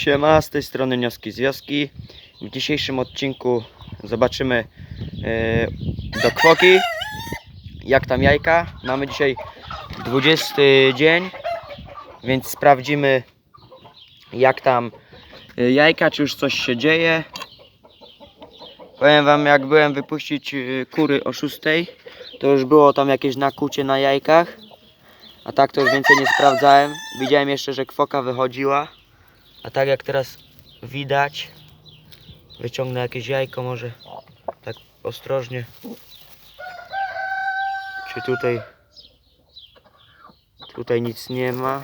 Siema, z tej strony Nioski z Wioski. W dzisiejszym odcinku zobaczymy e, do kwoki, jak tam jajka. Mamy dzisiaj 20 dzień, więc sprawdzimy jak tam e, jajka, czy już coś się dzieje. Powiem wam, jak byłem wypuścić e, kury o 6, to już było tam jakieś nakucie na jajkach. A tak to już więcej nie sprawdzałem. Widziałem jeszcze, że kwoka wychodziła. A tak jak teraz widać, wyciągnę jakieś jajko może tak ostrożnie. Czy tutaj tutaj nic nie ma?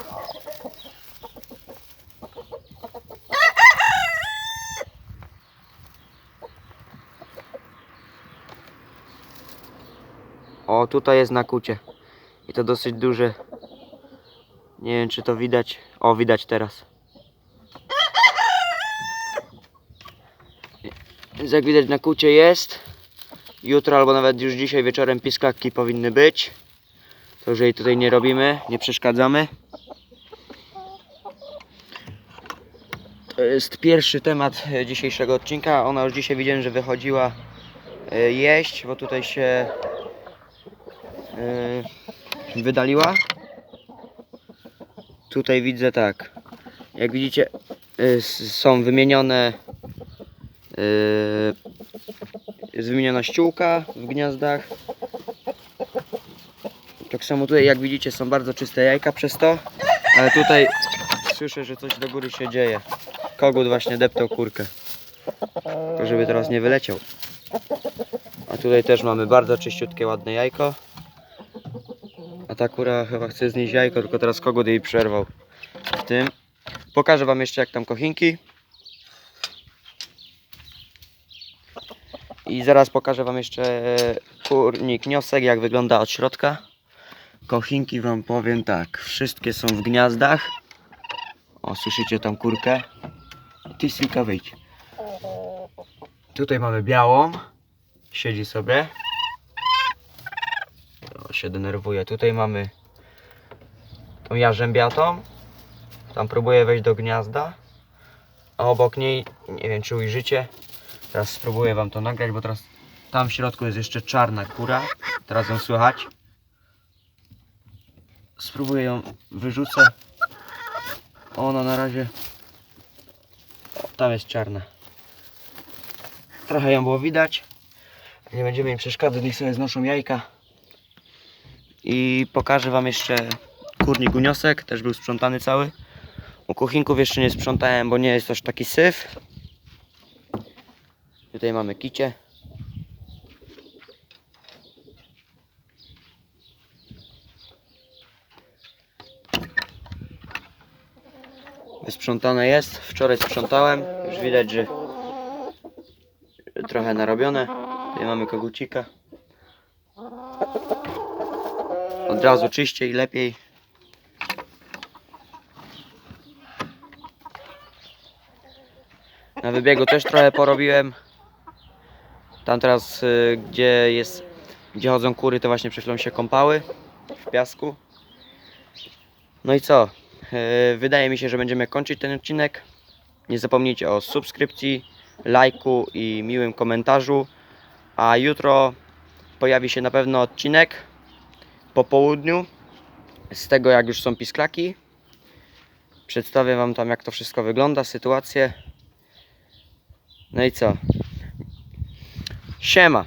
O, tutaj jest nakucie. I to dosyć duże. Nie wiem, czy to widać. O, widać teraz. Jak widać na kucie jest. Jutro albo nawet już dzisiaj wieczorem pisklaki powinny być. To już jej tutaj nie robimy, nie przeszkadzamy. To jest pierwszy temat e, dzisiejszego odcinka. Ona już dzisiaj widziałem, że wychodziła e, jeść, bo tutaj się e, wydaliła. Tutaj widzę tak. Jak widzicie, są wymienione. Y, Jest wymieniona ściółka w gniazdach. Tak samo tutaj, jak widzicie, są bardzo czyste jajka przez to. Ale tutaj słyszę, że coś do góry się dzieje. Kogut właśnie deptał kurkę. Żeby teraz nie wyleciał. A tutaj też mamy bardzo czyściutkie, ładne jajko. A ta kura chyba chce znieść jajko, tylko teraz kogut jej przerwał w tym. Pokażę wam jeszcze jak tam kochinki. I zaraz pokażę wam jeszcze e, kurnik niosek, jak wygląda od środka. Kochinki wam powiem tak, wszystkie są w gniazdach. O, słyszycie tam kurkę? Ty Silka wyjdź. Tutaj mamy białą. Siedzi sobie. O, się denerwuje. Tutaj mamy tą jarzębiatą. Tam próbuję wejść do gniazda. A obok niej, nie wiem czy ujrzycie. Teraz spróbuję wam to nagrać, bo teraz tam w środku jest jeszcze czarna kura. Teraz ją słychać. Spróbuję ją wyrzucę. Ona na razie. Tam jest czarna. Trochę ją było widać. Nie będziemy im przeszkadzać, niech sobie znoszą jajka. I pokażę wam jeszcze kurnik uniosek, też był sprzątany cały. U kuchinków jeszcze nie sprzątałem, bo nie jest aż taki syf. Tutaj mamy kicie. Wysprzątane jest. Wczoraj sprzątałem. Już widać, że trochę narobione. Tutaj mamy kogucika. Od razu czyściej, lepiej. Na wybiegu też trochę porobiłem. Tam teraz, y, gdzie jest, gdzie chodzą kury, to właśnie przed chwilą się kąpały w piasku. No i co? Y, Wydaje mi się, że będziemy kończyć ten odcinek. Nie zapomnijcie o subskrypcji, lajku i miłym komentarzu. A jutro pojawi się na pewno odcinek po południu z tego, jak już są pisklaki. Przedstawię Wam tam, jak to wszystko wygląda, sytuację. No i co? Siema.